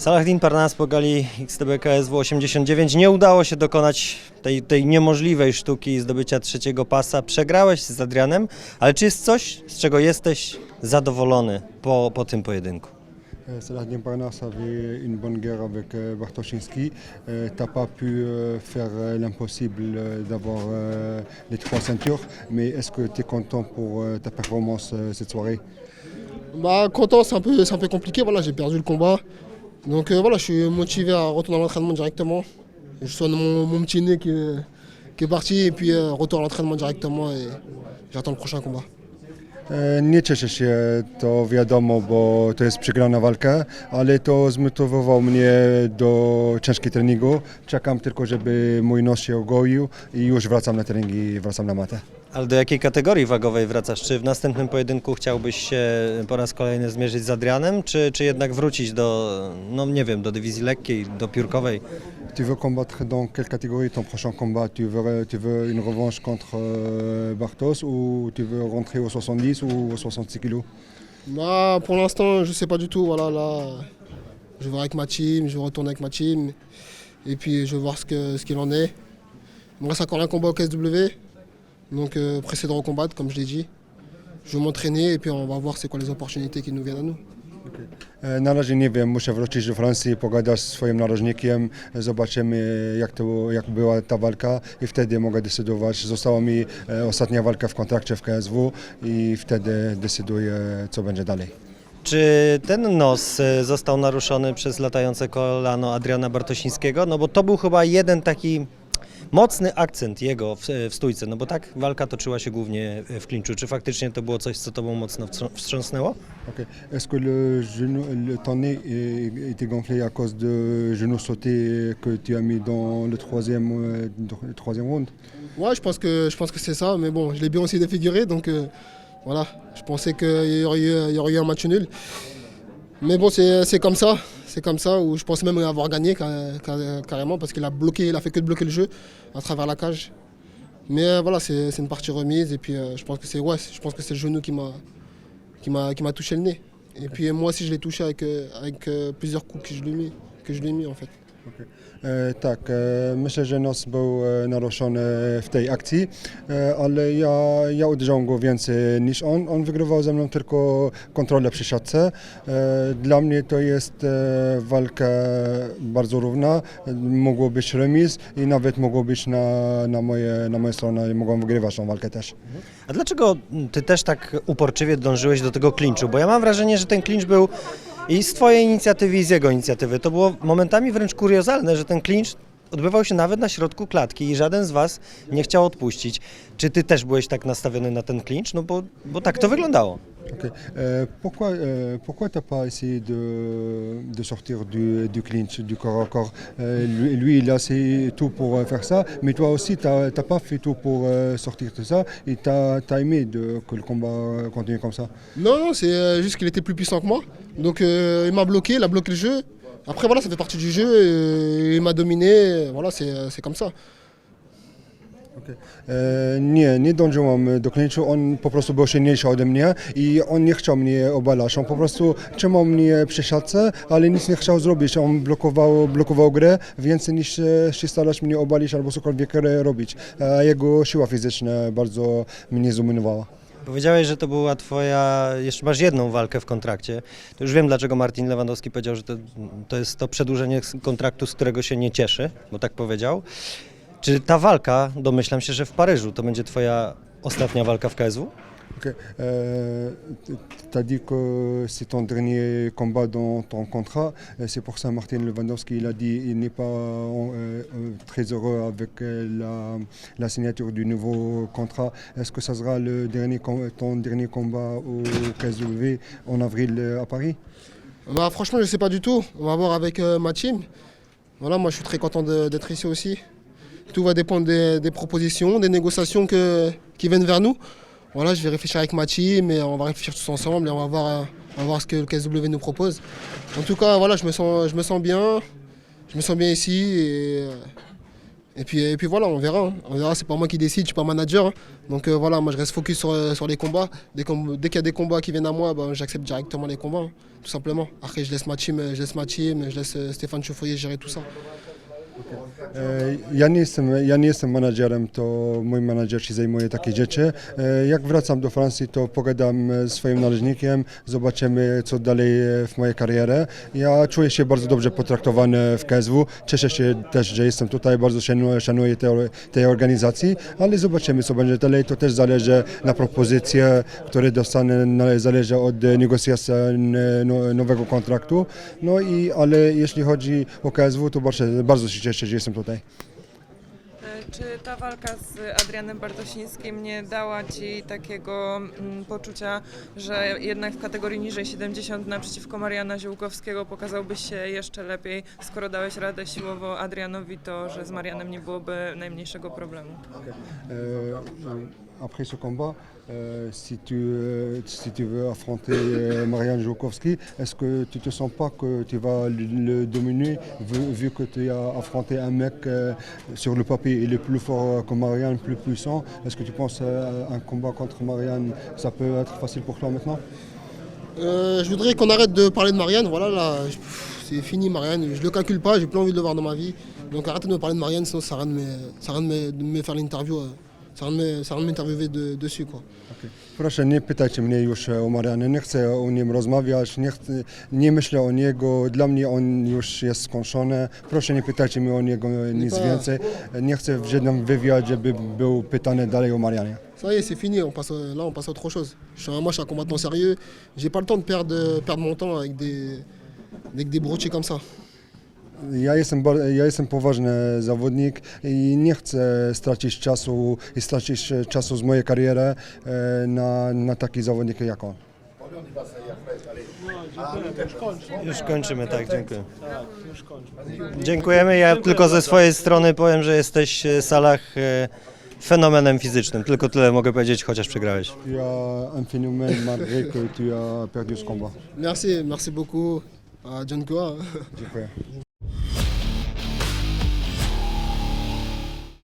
Salahdin Parnas pogali XTB KSW 89. Nie udało się dokonać tej, tej niemożliwej sztuki zdobycia trzeciego pasa. Przegrałeś z Adrianem, ale czy jest coś, z czego jesteś zadowolony po, po tym pojedynku? Euh, Saladin Parnas avait une bonne guerre avec euh, Bartoszinski. Euh, T'as pas pu faire l'impossible d'avoir les trois ceintures, mais est-ce que tu es content pour ta performance cette soirée Bah content, c'est un peu, c'est un peu compliqué. Voilà, j'ai perdu le combat. Donc euh, voilà, je suis motivé à retourner à l'entraînement directement. Je soigne mon, mon petit nez qui, est- parti et puis euh, retour à l'entraînement directement et j'attends le prochain combat. E, Nie cieszę się, to wiadomo, bo to jest przegrana walka, ale to zmotywowało mnie do ciężkiego treningu. Czekam tylko, żeby mój nos się ogoił i już wracam na trening i wracam na matę. Ale do jakiej kategorii wagowej wracasz? Czy w następnym pojedynku chciałbyś się po raz kolejny zmierzyć z Adrianem, czy, czy jednak wrócić do, no nie wiem, do dywizji lekkiej, do piórkowej? Tu veux combattre dans quelle catégorie ton prochain combat? Tu veux, tu veux une revanche contre euh, Bartos ou tu veux rentrer aux 70 ou aux 66 kilos? Bah, pour l'instant, je sais pas du tout. Voilà, là, je vais avec ma team, je vais retourner avec ma team et puis je vais voir ce que- ce qu'il en est. Il me reste encore un combat au KSW, donc euh, pressé de recombattre, comme je l'ai dit. Je vais m'entraîner et puis on va voir c'est quoi les opportunités qui nous viennent à nous. E, Na razie nie wiem, muszę wrócić do Francji, pogadać z swoim narożnikiem, zobaczymy jak, to, jak była ta walka i wtedy mogę decydować. Została mi e, ostatnia walka w kontrakcie w KSW i wtedy decyduję co będzie dalej. Czy ten nos został naruszony przez latające kolano Adriana Bartosińskiego? No bo to był chyba jeden taki mocny akcent jego w, w stójce, no bo tak walka toczyła się głównie w klinczu. Czy faktycznie to było coś, co tobą mocno wstrząs- wstrząsnęło? Ok. Est-ce que le genou, le, ton nez était gonflé à cause de genou sauté que tu as mis dans le troisième, euh, dans le troisième round Ouais, je pense que, je pense que c'est ça, mais bon, je l'ai bien aussi défiguré, donc euh, voilà, je pensais qu'il y, aurait eu- il y aurait eu un match nul. Mais bon, c'est comme ça, c'est comme ça, où je pense même avoir gagné ca- ca- carrément, parce qu'il a bloqué, il a fait que de bloquer le jeu à travers la cage. Mais euh, voilà, c'est une partie remise, et puis euh, je pense que c'est ouais, je pense que c'est le genou qui m'a qui m'a qui m'a touché le nez. Et puis moi aussi, je l'ai touché avec, euh, avec plusieurs coups que je lui ai que je lui ai mis en fait. E, Tak, e, myślę, że nos był e, naruszony w tej akcji, e, ale ja, ja uderzałem go więcej niż on. On wygrywał ze mną tylko kontrolę przy siatce. E, Dla mnie to jest e, walka bardzo równa. Mogło być remis i nawet mogło być na, na, moje, na moją stronę i mogłem wygrywać tą walkę też. A dlaczego ty też tak uporczywie dążyłeś do tego klinczu? Bo ja mam wrażenie, że ten klincz był i z twojej inicjatywy, i z jego inicjatywy. To było momentami wręcz kuriozalne, że ten klincz odbywał się nawet na środku klatki i żaden z was nie chciał odpuścić. Czy ty też byłeś tak nastawiony na ten klincz? No bo, bo tak to wyglądało. Ok. Euh, pourquoi euh, pourquoi t'as pas essayé de, de sortir du, du clinch, du corps à corps Euh, lui, lui, il a essayé tout pour euh, faire ça, mais toi aussi, t'as t'as pas fait tout pour euh, sortir de ça et t'as as aimé de, que le combat euh, continue comme ça. Non, non, c'est euh, juste qu'il était plus puissant que moi. Donc euh, il m'a bloqué, il a bloqué le jeu. Après voilà, ça fait partie du jeu, il m'a dominé, voilà, c'est comme ça. E, nie, nie dążyłem do clinchu, on po prostu był silniejszy ode mnie i on nie chciał mnie obalać, on po prostu trzymał mnie przy siatce, ale nic nie chciał zrobić, on blokował, blokował grę więcej niż e, się starać mnie obalić albo cokolwiek e, robić. Jego siła fizyczna bardzo mnie zdominowała. Powiedziałeś, że to była twoja, jeszcze masz jedną walkę w kontrakcie. To już wiem, dlaczego Martin Lewandowski powiedział, że to, to jest to przedłużenie kontraktu, z którego się nie cieszy, bo tak powiedział. Czy ta walka, domyślam się, że w Paryżu, to będzie twoja ostatnia walka w KSW? Ok. Euh, tu as dit que c'est ton dernier combat dans ton contrat. C'est pour ça Martin Lewandowski il a dit qu'il n'est pas euh, euh, très heureux avec la, signature du nouveau contrat. Est-ce que ça sera le dernier, ton dernier combat au KSW en avril à Paris? Bah, franchement, je sais pas du tout. On va voir avec euh, ma team. Voilà, moi je suis très content d'être ici aussi. Tout va dépendre des, propositions, des négociations qui viennent vers nous. Voilà, je vais réfléchir avec ma team et on va réfléchir tous ensemble et on va voir, voir ce que le KSW nous propose. En tout cas, voilà, je me sens, je me sens bien. Je me sens bien ici et, Et puis, et puis voilà, on verra. hein. On verra, c'est pas moi qui décide, je suis pas manager. hein. Donc euh, voilà, moi je reste focus sur, sur les combats. Dès, qu'il y a des combats qui viennent à moi, ben, j'accepte directement les combats, hein, tout simplement. Après, je laisse ma team, je laisse, ma team, je laisse euh, Stéphane Chauffourier gérer tout ça. E, Ja nie, jestem, ja nie jestem menadżerem, to mój menadżer się zajmuje takie rzeczy. E, Jak wracam do Francji, to pogadam z swoim należnikiem, zobaczymy co dalej e, w mojej karierze. Ja czuję się bardzo dobrze potraktowany w KSW, cieszę się też, że jestem tutaj, bardzo szanuję, szanuję tej, organizacji, ale zobaczymy co będzie dalej. To też zależy na propozycje, które dostanę, na- zależy od e, negocjacji e, no, nowego kontraktu. No i ale jeśli chodzi o KSW, to bardzo, bardzo się cieszę, że jestem tutaj. E, Czy ta walka z Adrianem Bartosińskim nie dała Ci takiego mm, poczucia, że jednak w kategorii niżej 70 naprzeciwko Mariana Ziółkowskiego pokazałbyś się jeszcze lepiej, skoro dałeś radę siłowo Adrianowi, to że z Marianem nie byłoby najmniejszego problemu? Euh, après ce combat, euh, si, tu, euh, si tu veux affronter euh, Marianne Joukowski, est-ce que tu ne sens pas que tu vas le, dominer vu, que tu as affronté un mec sur le papier, il est plus fort que Marianne, plus puissant? Est-ce que tu penses qu'un combat contre Marianne, ça peut être facile pour toi maintenant? Je voudrais qu'on arrête de parler de Marianne. Voilà, là, c'est fini Marianne. Je le calcule pas, j'ai plus envie de le voir dans ma vie. Donc arrêtez de me parler de Marianne, sinon ça rien de me, rien de me faire l'interview. Ça sert à rien de à dessus. Quoi. Proszę, nie pytajcie mnie już o Marianie, nie chcę o nim rozmawiać, nie, chcę, nie myślę o niego, dla mnie on już jest skończony. Proszę, nie pytajcie mnie o niego nic pa- więcej. Nie chcę w żadnym wywiadzie, by był pytany dalej o. Ça y est, c'est fini. On passe, là, on passe à autre chose. Je suis un, suis un combattant sérieux. J'ai pas le temps de perdre, perdre mon temps avec des, avec des brochis comme ça. Ja jestem, ja jestem poważny zawodnik i nie chcę stracić czasu i stracić e, czasu z mojej kariery e, na, na taki zawodnik jak on. Już kończymy, tak, dziękuję. Dziękujemy. Ja tylko ze swojej strony powiem, że jesteś e, Salah e, fenomenem fizycznym. Tylko tyle mogę powiedzieć, chociaż przegrałeś. Tu as un phénomène malgré que tu as perdu ce combat. Merci, merci beaucoup John. Dziękuję.